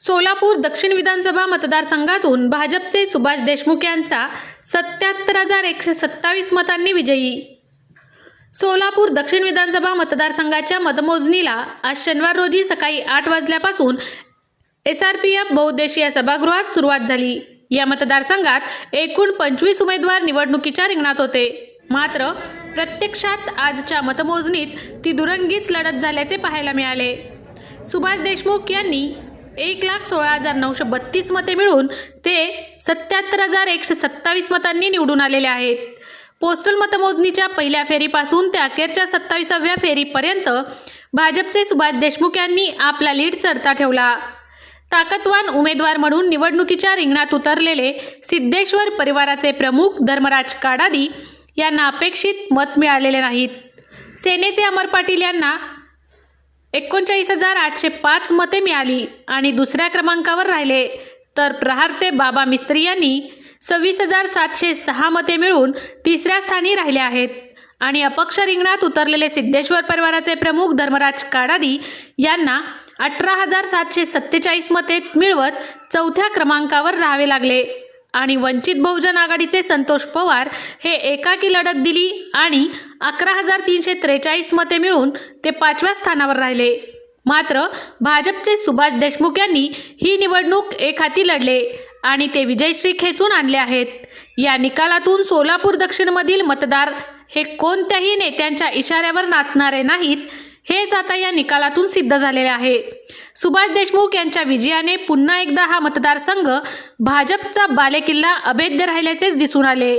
सोलापूर दक्षिण विधानसभा मतदारसंघातून भाजपचे सुभाष देशमुख यांचा सत्याहत्तर हजार एकशे सत्तावीस मतांनी विजयी. सोलापूर दक्षिण विधानसभा मतदारसंघाच्या मतमोजणीला आज शनिवार रोजी सकाळी आठ वाजल्यापासून एस आर पी एफ बहुद्देशीय सभागृहात सुरुवात झाली. या मतदारसंघात एकूण पंचवीस उमेदवार निवडणुकीच्या रिंगणात होते. मात्र प्रत्यक्षात आजच्या मतमोजणीत ती दुरंगीच लढत झाल्याचे पाहायला मिळाले. सुभाष देशमुख यांनी एक लाख सोळा हजार नऊशे बत्तीस मते मिळून ते सत्याहत्तर हजार एकशे सत्तावीस मतांनी निवडून आलेले आहेत. पोस्टल मतमोजणीच्या पहिल्या फेरीपासून ते अखेरच्या सत्तावीसाव्या फेरीपर्यंत भाजपचे सुभाष देशमुख यांनी आपला लीड चढता ठेवला. ताकदवान उमेदवार म्हणून निवडणुकीच्या रिंगणात उतरलेले सिद्धेश्वर परिवाराचे प्रमुख धर्मराज काडादी यांना अपेक्षित मत मिळालेले नाहीत. सेनेचे अमर पाटील यांना एकोणचाळीस हजार आठशे पाच मते मिळाली आणि दुसऱ्या क्रमांकावर राहिले. तर प्रहारचे बाबा मिस्त्री यांनी सव्वीस हजार सातशे सहा मते मिळून तिसऱ्या स्थानी राहिले आहेत. आणि अपक्ष रिंगणात उतरलेले सिद्धेश्वर परिवाराचे प्रमुख धर्मराज काडादी यांना अठरा हजार सातशे सत्तेचाळीस मते मिळवत चौथ्या क्रमांकावर राहावे लागले. आणि वंचित बहुजन आघाडीचे संतोष पवार हे एकाकी लढत दिली आणि अकरा हजार तीनशे त्रेचाळीस मते मिळून ते पाचव्या स्थानावर राहिले. मात्र भाजपचे सुभाष देशमुख यांनी ही निवडणूक एक हाती लढले आणि ते विजयश्री खेचून आणले आहेत. या निकालातून सोलापूर दक्षिणमधील मतदार हे कोणत्याही नेत्यांच्या इशाऱ्यावर नाचणारे नाहीत हेच आता या निकालातून सिद्ध झालेले आहे. सुभाष देशमुख यांच्या विजयाने पुन्हा एकदा हा मतदारसंघ भाजपचा बालेकिल्ला अभेद्य राहिल्याचेच दिसून आले.